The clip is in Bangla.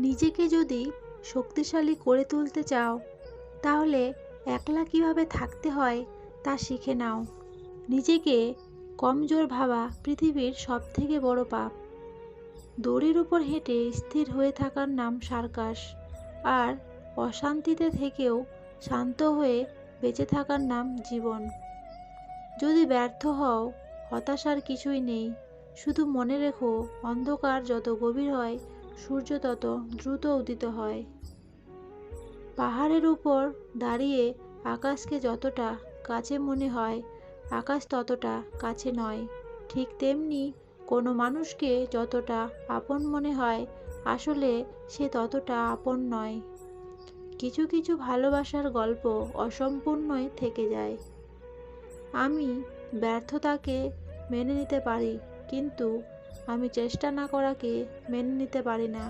নিজেকে যদি শক্তিশালী করে তুলতে চাও, তাহলে একলা কীভাবে থাকতে হয় তা শিখে নাও। নিজেকে কমজোর ভাবা পৃথিবীর সবথেকে বড় পাপ। দড়ির উপর হেঁটে স্থির হয়ে থাকার নাম সার্কাস, আর অশান্তিতে থেকেও শান্ত হয়ে বেঁচে থাকার নাম জীবন। যদি ব্যর্থ হও, হতাশার কিছুই নেই, শুধু মনে রেখো অন্ধকার যত গভীর হয় সূর্য তত দ্রুত উদিত হয়। পাহাড়ের উপর দাঁড়িয়ে আকাশকে যতটা কাছে মনে হয়, আকাশ ততটা কাছে নয়। ঠিক তেমনি কোনো মানুষকে যতটা আপন মনে হয়, আসলে সে ততটা আপন নয়। কিছু কিছু ভালোবাসার গল্প অসম্পূর্ণই থেকে যায়। আমি ব্যর্থতাকে মেনে নিতে পারি, কিন্তু আমি চেষ্টা না করাকে মেনে নিতে পারি না।